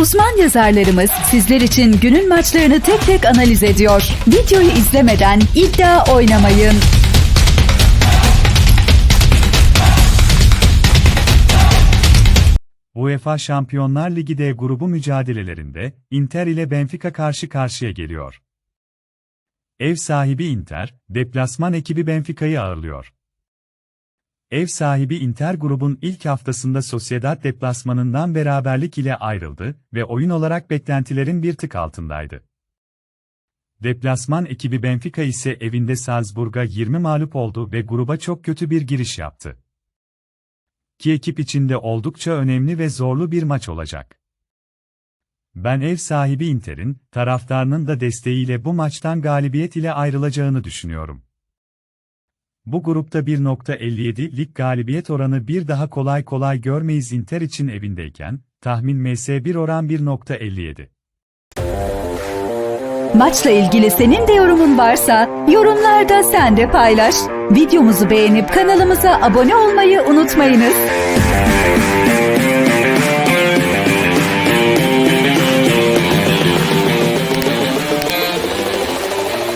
Uzman yazarlarımız sizler için günün maçlarını tek tek analiz ediyor. Videoyu izlemeden iddia oynamayın. UEFA Şampiyonlar Ligi D grubu mücadelelerinde Inter ile Benfica karşı karşıya geliyor. Ev sahibi Inter, deplasman ekibi Benfica'yı ağırlıyor. Ev sahibi Inter grubun ilk haftasında Sociedad deplasmanından beraberlik ile ayrıldı ve oyun olarak beklentilerin bir tık altındaydı. Deplasman ekibi Benfica ise evinde Salzburg'a 20 mağlup oldu ve gruba çok kötü bir giriş yaptı. İki ekip içinde oldukça önemli ve zorlu bir maç olacak. Ben ev sahibi Inter'in, taraftarının da desteğiyle bu maçtan galibiyet ile ayrılacağını düşünüyorum. Bu grupta 1.57 lig galibiyet oranı bir daha kolay kolay görmeyiz Inter için evindeyken, tahmin MS1 oran 1.57. Maçla ilgili senin de yorumun varsa yorumlarda sen de paylaş. Videomuzu beğenip kanalımıza abone olmayı unutmayınız.